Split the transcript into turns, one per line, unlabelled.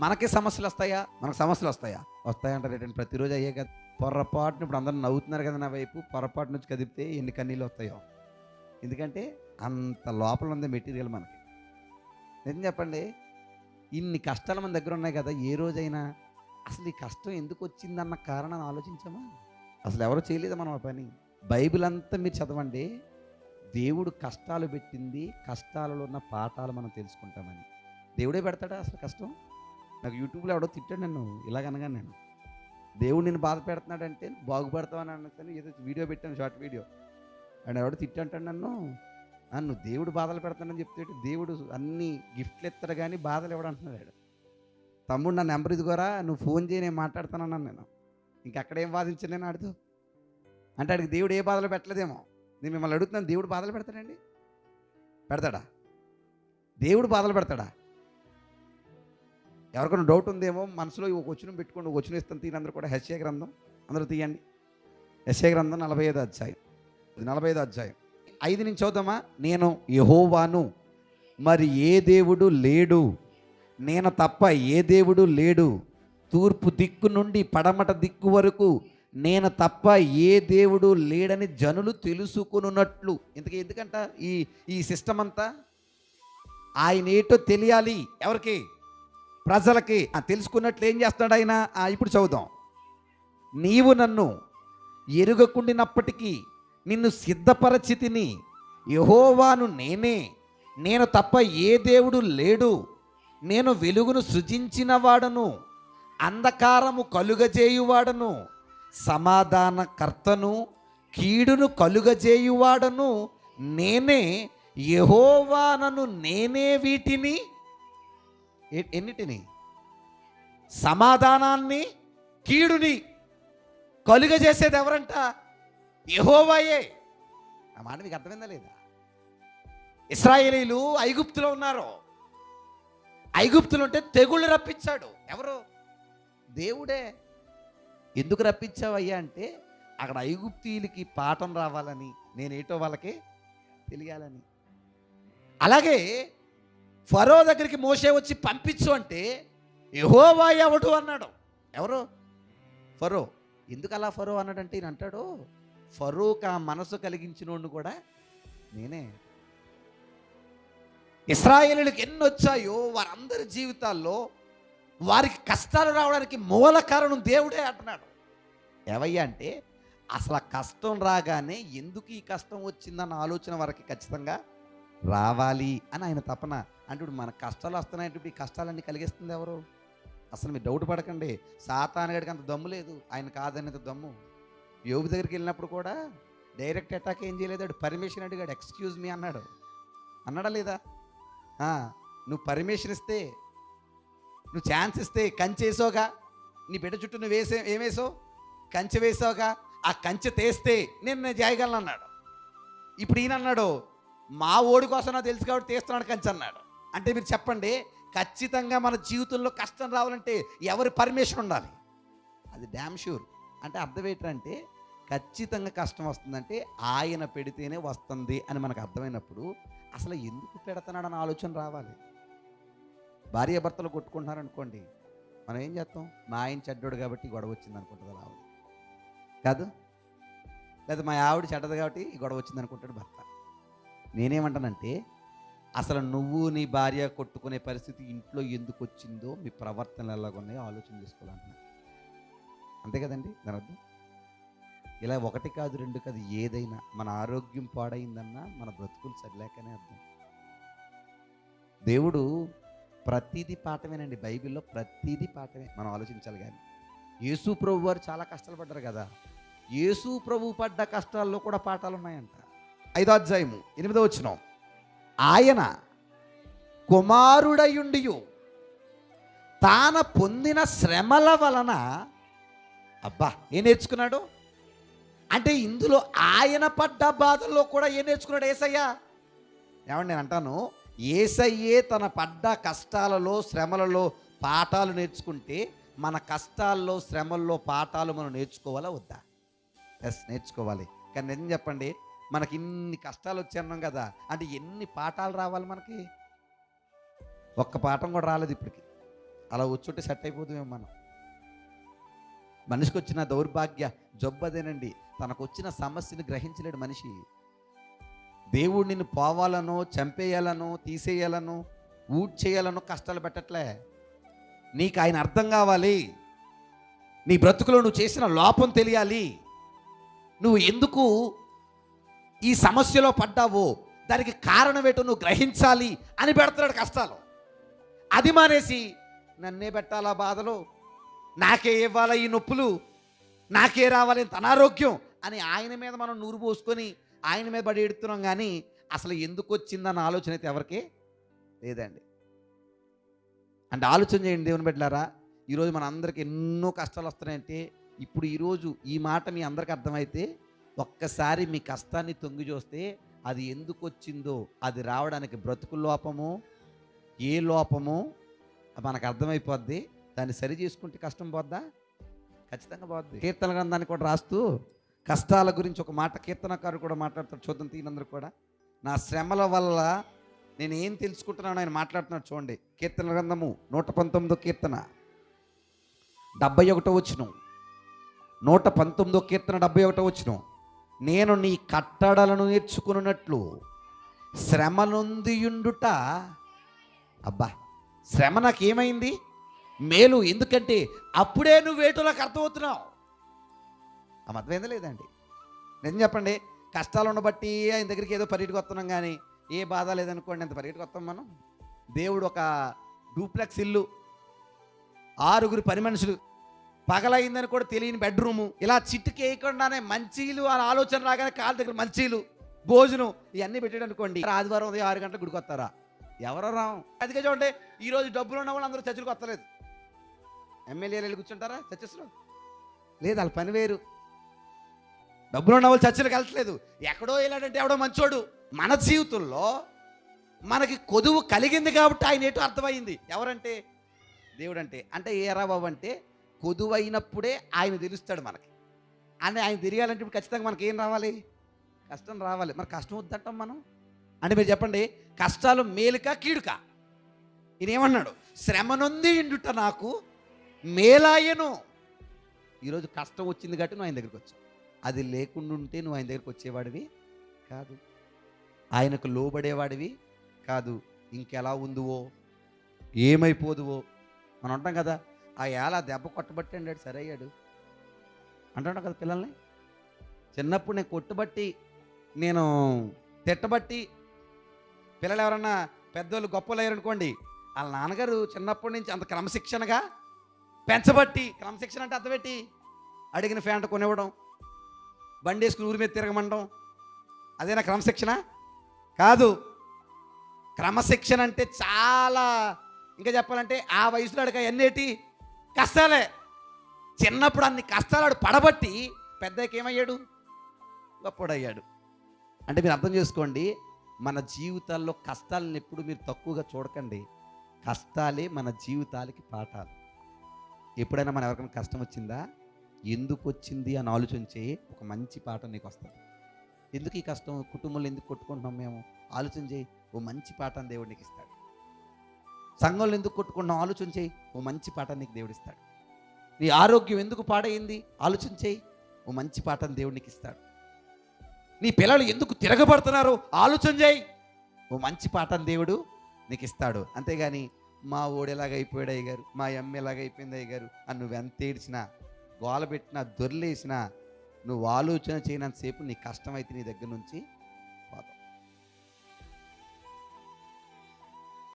మనకి సమస్యలు వస్తాయా? మనకు సమస్యలు వస్తాయా? వస్తాయంటారు ఏంటంటే ప్రతిరోజు అయ్యే కదా పొరపాటున ఇప్పుడు అందరూ నవ్వుతున్నారు కదా నా వైపు పొరపాటు నుంచి కదిపితే ఎన్ని కన్నీళ్ళు వస్తాయో. ఎందుకంటే అంత లోపల ఉంది మెటీరియల్ మనకి. నిజం చెప్పండి ఇన్ని కష్టాలు మన దగ్గర ఉన్నాయి కదా ఏ రోజైనా అసలు ఈ కష్టం ఎందుకు వచ్చిందన్న కారణాన్ని ఆలోచించామా? అసలు ఎవరు చేయలేదు మనం ఆ పని? బైబిల్ అంతా మీరు చదవండి దేవుడు కష్టాలు పెట్టింది కష్టాలలో ఉన్న పాఠాలు మనం తెలుసుకుంటామని. దేవుడే పెడతాడా అసలు కష్టం? నాకు యూట్యూబ్లో ఎవడో తిట్టాడు నన్ను ఇలాగనగా నేను. దేవుడు నిన్ను బాధ పెడుతున్నాడంటే బాగుపడతావని అన్నది ఏదో వీడియో పెట్టాను షార్ట్ వీడియో. అండ్ ఎవడో తిట్టంటాడు నన్ను నన్ను నువ్వు దేవుడు బాధలు పెడతానని చెప్తే దేవుడు అన్ని గిఫ్ట్లు ఇస్తాడు కానీ బాధలు ఎవడు అంటున్నాడు తమ్ముడు నా నెంబర్ ఇదిగోరా నువ్వు ఫోన్ చేయి నేను మాట్లాడుతానన్నాను నేను. ఇంక అక్కడ ఏం నేను ఆడుతూ అంటే ఆడికి దేవుడు ఏ బాధలు పెట్టలేదేమో. నేను మిమ్మల్ని అడుగుతున్నాను దేవుడు బాధలు పెడతాడండి పెడతాడా? దేవుడు బాధలు పెడతాడా? ఎవరికైనా డౌట్ ఉందేమో మనసులో ఒక వచ్చిన పెట్టుకోండి ఒక వచ్చిన ఇస్తాను తీయని అందరూ కూడా హెస్ఏ గ్రంథం అందరూ తీయండి. హెస్ఏ గ్రంథం నలభై ఐదో అధ్యాయం. నలభై ఐదు అధ్యాయం. ఐదు నుంచి చదువుదామా? నేను యహోవాను మరి ఏ దేవుడు లేడు? నేను తప్ప ఏ దేవుడు లేడు? తూర్పు దిక్కు నుండి పడమట దిక్కు వరకు నేను తప్ప ఏ దేవుడు లేడని జనులు తెలుసుకున్నట్లు ఇంతకీ ఎందుకంట ఈ ఈ సిస్టమ్ అంతా ఆయన ఏటో తెలియాలి ఎవరికి? ప్రజలకి ఆ, తెలుసుకున్నట్లు ఏం చేస్తున్నాడు ఆయన? ఆ, ఇప్పుడు చదువుదాం. నీవు నన్ను ఎరుగకుండినప్పటికీ నిన్ను సిద్ధపరచితిని యహోవాను నేనే. నేను తప్ప ఏ దేవుడు లేడు. నేను వెలుగును సృజించిన వాడను అంధకారము కలుగజేయువాడను. సమాధానకర్తను కీడును కలుగజేయువాడను నేనే. యహోవానను నేనే వీటిని ఎన్నిటిని? సమాధానాన్ని కీడుని కలుగజేసేది ఎవరంట? యహోవాయే. ఆ మాట మీకు అర్థమైందా లేదా? ఇస్రాయేలీలు ఐగుప్తులో ఉన్నారు. ఐగుప్తులు ఉంటే తెగుళ్ళు రప్పించాడు. ఎవరు? దేవుడే. ఎందుకు రప్పించావయ్యా అంటే అక్కడ ఐగుప్తీయులకి పాఠం రావాలని నేనేటో వాళ్ళకి తెలియాలని. అలాగే ఫరో దగ్గరికి మోసే వచ్చి పంపించు అంటే యహోవా ఎవడు అన్నాడు. ఎవరు? ఫరో. ఎందుకు అలా ఫరో అన్నాడంటే ఈయన అంటాడు ఫరూక్ ఆ మనసు కలిగించినోడిని కూడా నేనే. ఇస్రాయేలీలకు ఎన్ని వచ్చాయో వారందరి జీవితాల్లో వారికి కష్టాలు రావడానికి మూల కారణం దేవుడే అంటున్నాడు. ఏవయ్యా అంటే అసలు కష్టం రాగానే ఎందుకు ఈ కష్టం వచ్చిందన్న ఆలోచన వారికి ఖచ్చితంగా రావాలి అని ఆయన తపన. అంటే ఇప్పుడు మన కష్టాలు వస్తున్నాయంటే ఇప్పుడు ఈ కష్టాలన్నీ కలిగిస్తుంది ఎవరు? అసలు మీరు డౌట్ పడకండి. సాతానగడికి అంత దమ్ము లేదు. ఆయన కాదనేది దమ్ము. యోగు దగ్గరికి వెళ్ళినప్పుడు కూడా డైరెక్ట్ అటాక్ ఏం చేయలేదు. పర్మిషన్ అడిగాడు. ఎక్స్క్యూజ్ మీ అన్నాడు. అన్నాడా లేదా? నువ్వు పర్మిషన్ ఇస్తే నువ్వు ఛాన్స్ ఇస్తే కంచె వేసావుగా? నీ బిడ్డ చుట్టూ నువ్వు వేసే ఏం వేసావు? కంచె వేసావుగా? ఆ కంచె తీస్తే నేను నేను చేయగలను అన్నాడు. ఇప్పుడు ఈయన అన్నాడు మా ఓడి కోసం నాకు తెలుసు కాబట్టి తీస్తున్నాడు కంచి అన్నాడు. అంటే మీరు చెప్పండి ఖచ్చితంగా మన జీవితంలో కష్టం రావాలంటే ఎవరి పర్మిషన్ ఉండాలి? అది డ్యామ్ షూర్ అంటే అర్థం ఏంటంటే ఖచ్చితంగా కష్టం వస్తుందంటే ఆయన పెడితేనే వస్తుంది అని మనకు అర్థమైనప్పుడు అసలు ఎందుకు పెడుతున్నాడన్న ఆలోచన రావాలి. భార్య భర్తలు కొట్టుకుంటున్నారు అనుకోండి మనం ఏం చేస్తాం? మా ఆయన చెడ్డోడు కాబట్టి ఈ గొడవ వచ్చింది అనుకుంటుంది ఆవిడ. కాదు? లేదా మా ఆవిడ చెడ్డది కాబట్టి ఈ గొడవ వచ్చింది అనుకుంటాడు భర్త. నేనేమంటానంటే అసలు నువ్వు నీ భార్య కొట్టుకునే పరిస్థితి ఇంట్లో ఎందుకు వచ్చిందో మీ ప్రవర్తనలు ఎలాగున్నాయో ఆలోచన చేసుకోవాలంటున్నా. అంతే కదండి దాని అర్థం? ఇలా ఒకటి కాదు రెండు కాదు ఏదైనా మన ఆరోగ్యం పాడైందన్నా మన బ్రతుకులు సరిలేకనే అర్థం. దేవుడు ప్రతిదీ పాఠమేనండి బైబిల్లో ప్రతిదీ పాఠమే మనం ఆలోచించాలి కానీ. యేసు ప్రభు వారు చాలా కష్టాలు పడ్డారు కదా. యేసు ప్రభు పడ్డ కష్టాల్లో కూడా పాఠాలు ఉన్నాయంట ఐదో అధ్యాయము ఎనిమిదో వచ్చినాం ఆయన కుమారుడయుండి తాన పొందిన శ్రమల వలన అబ్బా ఏం నేర్చుకున్నాడు? అంటే ఇందులో ఆయన పడ్డ బాధల్లో కూడా ఏం నేర్చుకున్నాడు ఏసయ్యా? ఏమండి నేను అంటాను ఏసయ్యే తన పడ్డ కష్టాలలో శ్రమలలో పాఠాలు నేర్చుకుంటే మన కష్టాల్లో శ్రమల్లో పాఠాలు మనం నేర్చుకోవాలా వద్దా? ఎస్ నేర్చుకోవాలి. కానీ నిజం చెప్పండి మనకి ఇన్ని కష్టాలు వచ్చి అన్నాం కదా అంటే ఎన్ని పాఠాలు రావాలి మనకి? ఒక్క పాఠం కూడా రాలేదు ఇప్పటికి. అలా వచ్చుంటే సెట్ అయిపోతామేమో మనం. మనిషికి వచ్చిన దౌర్భాగ్య జబ్బు అదేనండి. తనకు వచ్చిన సమస్యను గ్రహించలేడు మనిషి. దేవుడు నిన్ను పోవాలనో చంపేయాలనో తీసేయాలనో ఊడ్ చేయాలనో కష్టాలు పెట్టట్లే. నీకు ఆయన అర్థం కావాలి. నీ బ్రతుకులో నువ్వు చేసిన లోపం తెలియాలి. నువ్వు ఎందుకు ఈ సమస్యలో పడ్డావో దానికి కారణం ఏంటో నువ్వు గ్రహించాలి అని పెడుతున్నాడు కష్టాలు. అది మానేసి నన్నే పెట్టాలా బాధలు? నాకే ఇవ్వాలా ఈ నొప్పులు? నాకే రావాలి ఇంత అనారోగ్యం? అని ఆయన మీద మనం నూరు పోసుకొని ఆయన మీద పడి ఎడుతున్నాం కానీ అసలు ఎందుకు వచ్చిందన్న ఆలోచన అయితే ఎవరికి లేదండి. అంటే ఆలోచన చేయండి దేవుని బిడ్డలారా ఈరోజు మన అందరికి ఎన్నో కష్టాలు వస్తున్నాయంటే ఇప్పుడు ఈరోజు ఈ మాట మీ అందరికి అర్థమైతే ఒక్కసారి మీ కష్టాన్ని తొంగి చూస్తే అది ఎందుకు వచ్చిందో అది రావడానికి బ్రతుకు లోపము ఏ లోపము మనకు అర్థమైపోద్ది. దాన్ని సరి చేసుకుంటే కష్టం పోద్దా? ఖచ్చితంగా పోద్ది. కీర్తన గ్రంథాన్ని కూడా రాస్తూ కష్టాల గురించి ఒక మాట కీర్తనకారు కూడా మాట్లాడతాడు చూద్దాం తీనందరూ కూడా. నా శ్రమల వల్ల నేను ఏం తెలుసుకుంటున్నాను ఆయన మాట్లాడుతున్నాడు చూడండి. కీర్తన గ్రంథము నూట పంతొమ్మిదో కీర్తన. డెబ్బై ఒకటో వచ్చిన నూట పంతొమ్మిదో కీర్తన డెబ్బై ఒకటో వచ్చినాం నేను నీ కట్టడలను నేర్చుకున్నట్లు శ్రమనొందియుండుట. అబ్బా శ్రమ నాకేమైంది? మేలు ఎందుకంటే అప్పుడే నువ్వు వేటులకు అర్థమవుతున్నావు. ఆ అర్థమైందా లేదండి. నిజం చెప్పండి కష్టాలను బట్టి ఆయన దగ్గరికి ఏదో పరిగెట్టుకు వస్తున్నాం కానీ ఏ బాధ లేదనుకోండి ఎంత పరిగెట్టుకు వస్తాం మనం. దేవుడు ఒక డూప్లెక్స్ ఇల్లు ఆరుగురు పని మనుషులు పగలైందని కూడా తెలియని బెడ్రూము. ఇలా చిట్టుకి వేయకుండానే మంచీలు అని ఆలోచన రాగానే కాళ్ళ దగ్గర మంచీలు భోజనం ఇవన్నీ పెట్టాడు అనుకోండి. ఆదివారం ఉదయం ఆరు గంటలకు గుడికి వస్తారా ఎవరో రావు అదిగా చూడండి ఈరోజు డబ్బులు ఉన్న వాళ్ళు అందరూ చర్చలకు వస్తలేదు. ఎమ్మెల్యేలు వెళ్ళి కూర్చుంటారా చర్చస్లో లేదు వాళ్ళ పని వేరు. డబ్బులు ఉన్న వాళ్ళు చర్చలకు వెళ్ళట్లేదు. ఎక్కడో వెళ్ళాడంటే ఎవడో మంచోడు. మన జీవితంలో మనకి కొదువు కలిగింది కాబట్టి ఆయన ఏంటో అర్థమైంది. ఎవరంటే? దేవుడు అంటే అంటే ఏ బాబు అంటే కొదువైనప్పుడే ఆయన తెలుస్తాడు మనకి. అంటే ఆయన తెలియాలంటే ఇప్పుడు ఖచ్చితంగా మనకి ఏం రావాలి? కష్టం రావాలి. మరి కష్టం వద్దంటాం మనం? అంటే మీరు చెప్పండి కష్టాలు మేలుక కీడుక? ఈయన ఏమన్నాడు? శ్రమ నొంది ఇండుట నాకు మేలాయను. ఈరోజు కష్టం వచ్చింది కాబట్టి నువ్వు ఆయన దగ్గరికి వచ్చావు. అది లేకుండా ఉంటే నువ్వు ఆయన దగ్గరికి వచ్చేవాడివి కాదు. ఆయనకు లోబడేవాడివి కాదు. ఇంకెలా ఉందువో? ఏమైపోదువో? మనం అంటాం కదా ఆ ఏళ దెబ్బ కొట్టబట్టి అన్నాడు సరే అయ్యాడు అంటాడు కదా పిల్లల్ని. చిన్నప్పుడు నేను కొట్టుబట్టి నేను తిట్టబట్టి పిల్లలు ఎవరన్నా పెద్దోళ్ళు గొప్పలు అయ్యారనుకోండి వాళ్ళ నాన్నగారు చిన్నప్పటి నుంచి అంత క్రమశిక్షణగా పెంచబట్టి క్రమశిక్షణ అంటే అర్థపెట్టి అడిగిన ఫ్యాంట్ కొనివ్వడం బండి వేసుకుని ఊరి మీద తిరగమండం అదేనా క్రమశిక్షణ? కాదు. క్రమశిక్షణ అంటే చాలా ఇంకా చెప్పాలంటే ఆ వయసులో అడిగా ఎన్నేటి కష్టాలే. చిన్నప్పుడు అన్ని కష్టాలు పడబట్టి పెద్దకి ఏమయ్యాడు? గొప్పడయ్యాడు. అంటే మీరు అర్థం చేసుకోండి మన జీవితాల్లో కష్టాలను ఎప్పుడు మీరు తక్కువగా చూడకండి. కష్టాలే మన జీవితాలకి పాఠాలు. ఎప్పుడైనా మన ఎవరికైనా కష్టం వచ్చిందా? ఎందుకు వచ్చింది అని ఆలోచించి ఒక మంచి పాఠం నీకు వస్తుంది. ఎందుకు ఈ కష్టం? కుటుంబంలో ఎందుకు కొట్టుకుంటున్నాం మేము? ఆలోచన చేయి. ఓ మంచి పాఠం దేవుడు నీకు ఇస్తాడు. సంఘంలో ఎందుకు కొట్టుకున్నావు? ఆలోచన చేయి. ఓ మంచి పాఠం నీకు దేవుడు ఇస్తాడు. నీ ఆరోగ్యం ఎందుకు పాడైంది? ఆలోచన చేయి. ఓ మంచి పాఠం దేవుడికి ఇస్తాడు. నీ పిల్లలు ఎందుకు తిరగబడుతున్నారు ఆలోచన చేయి. ఓ మంచి పాఠం దేవుడు నీకు ఇస్తాడు. అంతేగాని మా ఓడు ఎలాగ అయిపోయాడు అయ్య గారు మా అమ్మ ఎలాగ అయిపోయింది అయ్య గారు అని నువ్వు ఏడ్చినా గోల పెట్టినా దొర్లేసినా నువ్వు ఆలోచన చేయనంతసేపు నీ కష్టమైతే నీ దగ్గర నుంచి